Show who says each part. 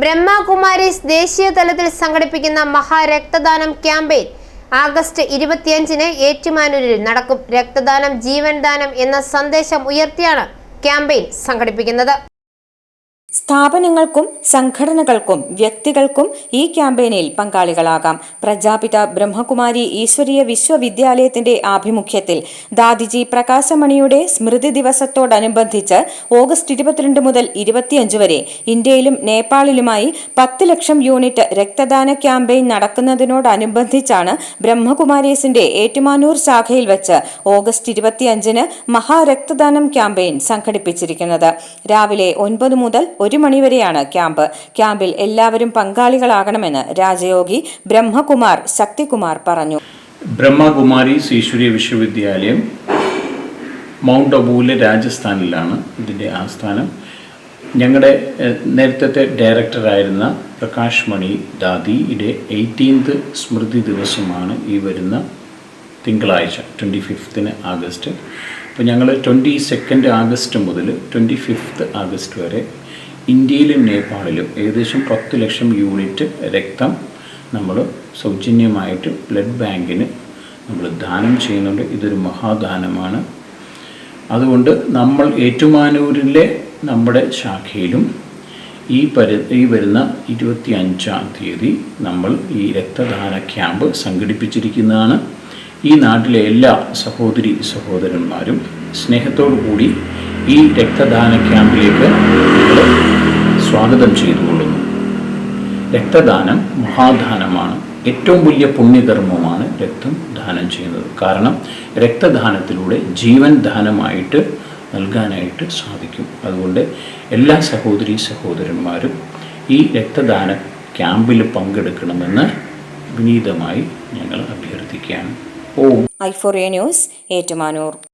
Speaker 1: ബ്രഹ്മകുമാരീസ് ദേശീയ തലത്തിൽ സംഘടിപ്പിക്കുന്ന മഹാരക്തദാനം ക്യാമ്പയിൻ ആഗസ്റ്റ് ഇരുപത്തിയഞ്ചിന് ഏറ്റുമാനൂരിൽ നടക്കും. രക്തദാനം ജീവൻദാനം എന്ന സന്ദേശം ഉയർത്തിയാണ് ക്യാമ്പയിൻ സംഘടിപ്പിക്കുന്നത്.
Speaker 2: സ്ഥാപനങ്ങൾക്കും സംഘടനകൾക്കും വ്യക്തികൾക്കും ഈ ക്യാമ്പയിനിൽ പങ്കാളികളാകാം. പ്രജാപിത ബ്രഹ്മകുമാരി ഈശ്വരീയ വിശ്വവിദ്യാലയത്തിന്റെ ആഭിമുഖ്യത്തിൽ ദാദിജി പ്രകാശമണിയുടെ സ്മൃതി ദിവസത്തോടനുബന്ധിച്ച് ഓഗസ്റ്റ് ഇരുപത്തിരണ്ട് മുതൽ ഇരുപത്തിയഞ്ച് വരെ ഇന്ത്യയിലും നേപ്പാളിലുമായി പത്ത് ലക്ഷം യൂണിറ്റ് രക്തദാന ക്യാമ്പയിൻ നടക്കുന്നതിനോടനുബന്ധിച്ചാണ് ബ്രഹ്മകുമാരീസിന്റെ ഏറ്റുമാനൂർ ശാഖയിൽ വെച്ച് ഓഗസ്റ്റ് ഇരുപത്തിയഞ്ചിന് മഹാരക്തദാനം ക്യാമ്പയിൻ സംഘടിപ്പിച്ചിരിക്കുന്നത്. രാവിലെ ഒൻപത് മുതൽ ഒരു മണിവരെയാണ് ക്യാമ്പ്. ക്യാമ്പിൽ എല്ലാവരും പങ്കാളികളാകണമെന്ന് രാജയോഗി ബ്രഹ്മകുമാർ ശക്തികുമാർ പറഞ്ഞു.
Speaker 3: ബ്രഹ്മകുമാരി ഈശ്വരീയ വിശ്വവിദ്യാലയം മൗണ്ട് അബൂൽ രാജസ്ഥാനിലാണ് ഇതിന്റെ ആസ്ഥാനം. ഞങ്ങളുടെ നേരത്തെ ഡയറക്ടറായിരുന്ന പ്രകാശ് മണി ദാദിയുടെ എയ്റ്റീൻത് സ്മൃതി ദിവസമാണ് ഈ വരുന്ന തിങ്കളാഴ്ച ട്വന്റി ഫിഫ്ത്തിന് ആഗസ്റ്റ്. അപ്പോൾ ഞങ്ങൾ ട്വന്റി സെക്കൻഡ് ആഗസ്റ്റ് മുതൽ ട്വന്റി ഫിഫ്ത്ത് ആഗസ്റ്റ് വരെ ഇന്ത്യയിലും നേപ്പാളിലും ഏകദേശം പത്ത് ലക്ഷം യൂണിറ്റ് രക്തം നമ്മൾ സൗജന്യമായിട്ട് ബ്ലഡ് ബാങ്കിന് നമ്മൾ ദാനം ചെയ്യുന്നുണ്ട്. ഇതൊരു മഹാദാനമാണ്. അതുകൊണ്ട് നമ്മൾ ഏറ്റുമാനൂരിലെ നമ്മുടെ ശാഖയിലും ഈ പരി ഈ വരുന്ന ഇരുപത്തി അഞ്ചാം തീയതി നമ്മൾ ഈ രക്തദാന ക്യാമ്പ് സംഘടിപ്പിച്ചിരിക്കുന്നതാണ്. ഈ നാട്ടിലെ എല്ലാ സഹോദരി സഹോദരന്മാരും സ്നേഹത്തോടു കൂടി ഈ രക്തദാന ക്യാമ്പിലേക്ക് നിങ്ങൾ സ്വാഗതം ചെയ്തുകൊള്ളുന്നു. രക്തദാനം മഹാദാനമാണ്. ഏറ്റവും വലിയ പുണ്യധർമ്മമാണ് രക്തം ദാനം ചെയ്യുന്നത്. കാരണം രക്തദാനത്തിലൂടെ ജീവൻ ദാനമായിട്ട് നൽകാനായിട്ട് സാധിക്കും. അതുകൊണ്ട് എല്ലാ സഹോദരി സഹോദരന്മാരും ഈ രക്തദാന ക്യാമ്പിൽ പങ്കെടുക്കണമെന്ന് വിനീതമായി ഞങ്ങൾ അഭ്യർത്ഥിക്കുകയാണ്. ഓം.
Speaker 2: Four news Ettumanoor.